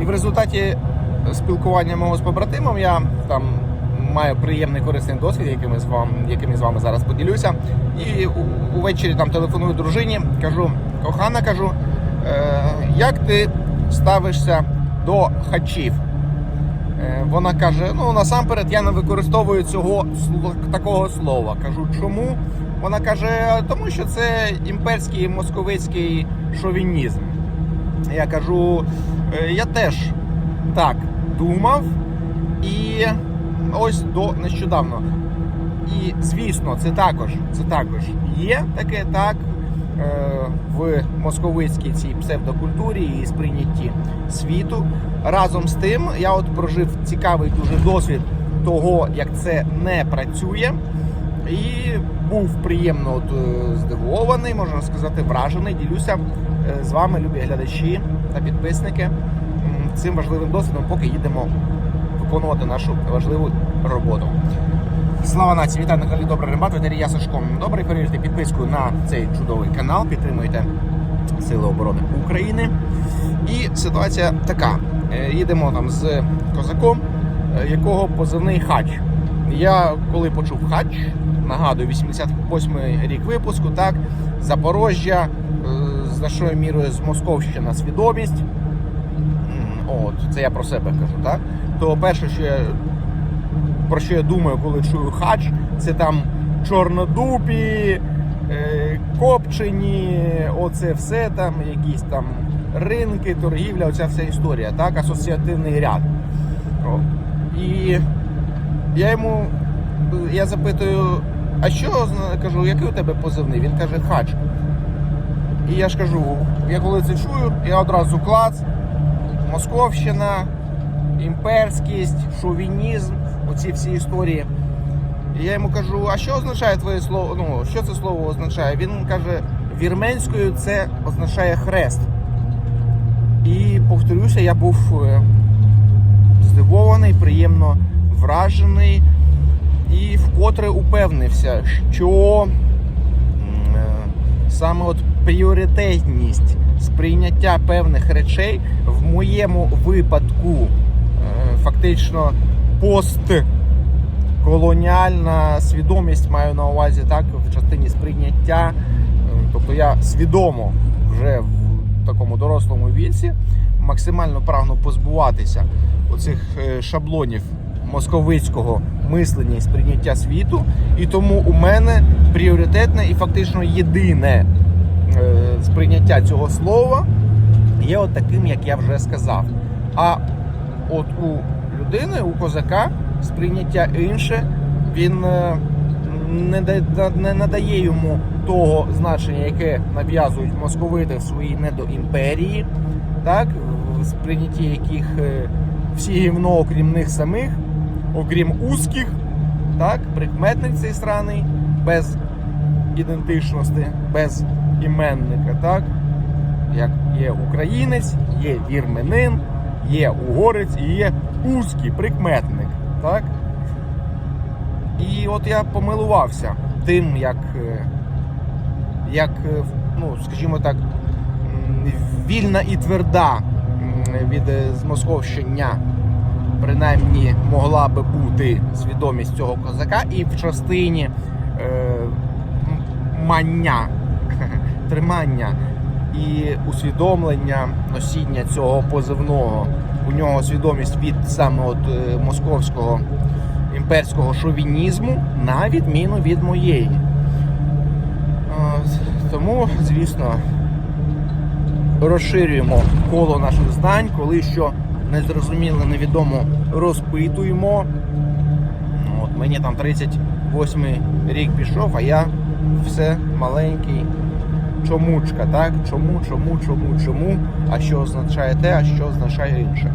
І в результаті спілкування мого з побратимом я там маю приємний корисний досвід, яким з вами, яким з вами зараз поділюся. І увечері там телефоную дружині, кажу, кохана, кажу, е, як ти ставишся до хачів? Е, Вона каже: ну насамперед я не використовую цього такого слова. Кажу, чому? Вона каже, тому що це імперський московицький шовінізм. Я кажу, «Е, я теж так думав, і ось до нещодавно. І звісно, це також, це також є таке так е, в московицькій цій псевдокультурі і сприйнятті світу. Разом з тим, я от прожив цікавий дуже досвід того, як це не працює, і був приємно от, е, здивований, можна сказати, вражений. Ділюся е, з вами, любі глядачі та підписники, цим важливим досвідом, поки їдемо виконувати нашу важливу роботу. Слава нації! Вітаю на каналі Добрий Рембат, ветері я. Добре, перевірте підписку на цей чудовий канал, підтримуйте Сили оборони України. І ситуація така: Е, їдемо там з козаком, якого позивний хач. Я коли почув хач, нагадую, 88-й рік випуску, так, Запорожжя, е, значною мірою з Московщина свідомість. От, це я про себе кажу, так? То перше, що я про що я думаю, коли чую хач, це там чорнодупі, е, копчені, оце все там, якісь там ринки, торгівля, оця вся історія, так, асоціативний ряд. І я йому я запитую, а що кажу, який у тебе позивний? Він каже, хач. І я ж кажу, я коли це чую, я одразу клац, Московщина, імперськість, шовінізм, оці всі історії. І я йому кажу, а що означає твоє слово? Ну, що це слово означає? Він каже, вірменською це означає хрест. І повторюся, я був е, здивований, приємно вражений і вкотре упевнився, що е, саме от пріоритетність сприйняття певних речей в моєму випадку е, фактично постколоніальна свідомість маю на увазі так в частині сприйняття. Е, Тобто я свідомо вже в такому дорослому віці максимально прагну позбуватися оцих шаблонів московицького мислення і сприйняття світу. І тому у мене пріоритетне і фактично єдине е, сприйняття цього слова є от таким, як я вже сказав. А от у людини, у козака, сприйняття інше, він е, не, надає йому того значення, яке нав'язують московити в своїй недоімперії, так, в сприйнятті яких е, всі гівно, окрім них самих, окрім узких, так, прикметник цей сраний, без ідентичності, без іменника, так, як є українець, є вірменин, є угорець і є узкий прикметник. Так? І от я помилувався тим, як, е, як е, ну, скажімо так, вільна і тверда від е, змосковщення принаймні могла би бути свідомість цього козака і в частині е, мання, тримання і усвідомлення носіння цього позивного. У нього свідомість від саме от е, московського імперського шовінізму, на відміну від моєї. Тому, звісно, розширюємо коло наших знань, коли що незрозуміло, невідомо розпитуємо. От мені там 38 рік пішов, а я все маленький чомучка, так? Чому, чому, чому, чому, а що означає те, а що означає інше.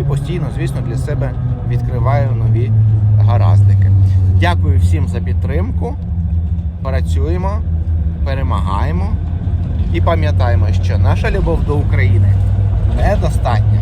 І постійно, звісно, для себе відкриваю нові гараздики. Дякую всім за підтримку. Працюємо, перемагаємо і пам'ятаємо, що наша любов до України недостатня.